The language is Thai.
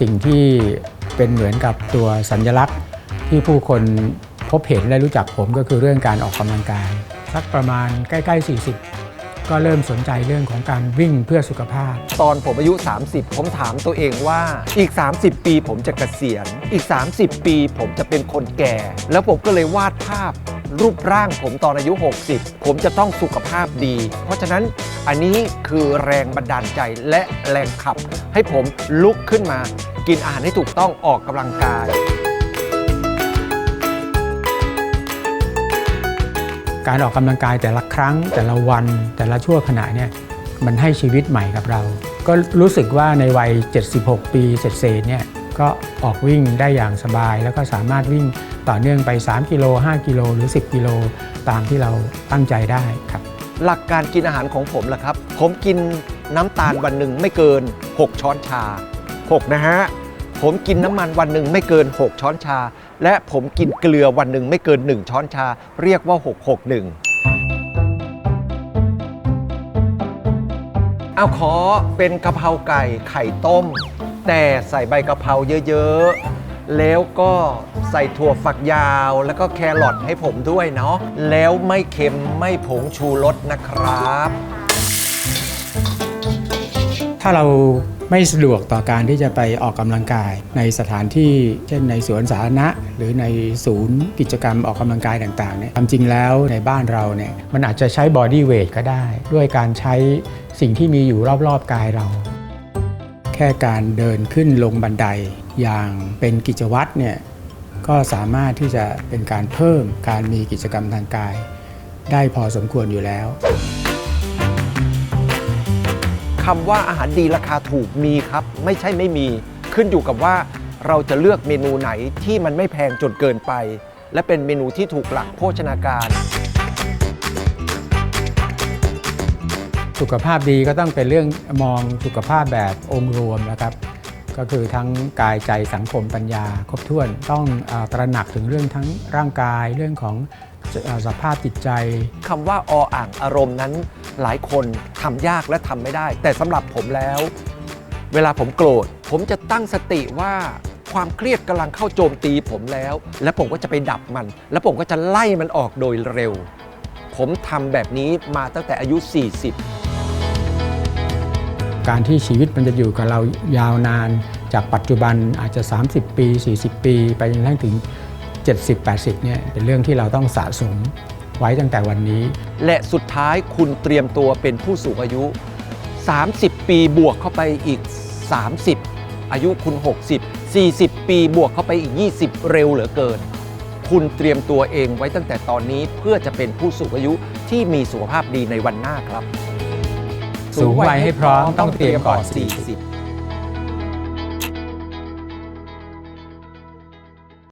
สิ่งที่เป็นเหมือนกับตัวสัญลักษณ์ ที่ผู้คนพบเห็นและรู้จักผมก็คือเรื่องการออกกำลังกาย สักประมาณใกล้ๆ 40 ก็เริ่มสนใจเรื่องของการวิ่งเพื่อสุขภาพ ตอนผมอายุ 30 ผมถามตัวเองว่าอีก 30 ปีผมจะเกษียณ อีก 30 ปีผมจะเป็นคนแก่ แล้วผมก็เลยวาดภาพรูปร่างผมตอนอายุ 60 ผมจะต้องสุขภาพดี เพราะฉะนั้น อันนี้คือแรงบันดาลใจและแรงขับ ให้ผมลุกขึ้นมา กินอาหารให้ถูกต้องออกกำลังกายการออกกำลังกายแต่ละครั้งแต่ละวันแต่ละชั่วขณะเนี่ยมันให้ชีวิตใหม่กับเรา ก็รู้สึกว่าในวัย 76 ปีเศษเนี่ยก็ออกวิ่งได้อย่างสบาย แล้วก็สามารถวิ่งต่อเนื่องไป 3 กิโล 5 กิโล หรือ 10 กิโล ตามที่เราตั้งใจได้ครับ หลักการกินอาหารของผมล่ะครับ ผมกินน้ำตาลวันหนึ่งไม่เกิน 6 ช้อนชา 6 นะฮะ ผมกินน้ำมันวันหนึ่งไม่เกิน 6 ช้อนชา และผมกินเกลือวันหนึ่งไม่เกิน 1 ช้อนชา เรียกว่า 661เอาขอเป็นกะเพราไก่ไข่ต้ม แต่ใส่ใบกะเพราเยอะ ๆ แล้วก็ใส่ถั่วฝักยาว แล้วก็แครอทให้ผมด้วยเนาะแล้วไม่เค็มไม่ผงชูรสนะครับ ถ้าเราไม่สะดวกต่อการที่จะไปออกกำลังกายในสถานที่เช่นในสวนสาธารณะ หรือในศูนย์กิจกรรมออกกำลังกายต่างๆเนี่ยความจริงแล้วในบ้านเราเนี่ยมันอาจจะใช้บอดี้เวทก็ได้ ด้วยการใช้สิ่งที่มีอยู่รอบๆกายเรา แค่การเดินขึ้นลงบันไดอย่างเป็นกิจวัตรเนี่ยก็สามารถที่จะเป็นการเพิ่มการมีกิจกรรมทางกาย ได้พอสมควรอยู่แล้วคำว่าอาหารดีราคาถูกมีครับ ไม่ใช่ไม่มีขึ้นอยู่กับว่าเราจะเลือกเมนูไหนที่มันไม่แพงจนเกินไป และเป็นเมนูที่ถูกหลักโภชนาการ สุขภาพดีก็ต้องเป็นเรื่องมองสุขภาพแบบองค์รวมนะครับ ก็คือทั้งกายใจสังคมปัญญา ครบถ้วนต้องอตระหนักถึงเรื่องทั้งร่างกายเรื่องของสภาพจิตใจคำว่าออ่างอารมณ์นั้นหลายคนทำยากและทำไม่ได้ แต่สำหรับผมแล้ว เวลาผมโกรธ ผมจะตั้งสติว่าความเครียดกำลังเข้าโจมตีผมแล้ว และผมก็จะไปดับมัน แล้วผมก็จะไล่มันออกโดยเร็ว ผมทำแบบนี้มาตั้งแต่อายุ 40 การที่ชีวิตมันจะอยู่กับเรายาวนาน จากปัจจุบันอาจจะ 30 ปี 40 ปี ไปจนทั่งถึง 70-80เนี่ยเป็นเรื่องที่เราต้องสะสมไว้ตั้งแต่วันนี้ และสุดท้ายคุณเตรียมตัวเป็นผู้สูงอายุ 30 ปีบวกเข้าไปอีก 30 อายุคุณ 60 40 ปีบวกเข้าไปอีก 20 เร็วเหลือเกิน คุณเตรียมตัวเองไว้ตั้งแต่ตอนนี้เพื่อจะเป็นผู้สูงอายุที่มีสุขภาพดีในวันหน้าครับ สูงวัยให้พร้อมต้องเตรียมก่อน 40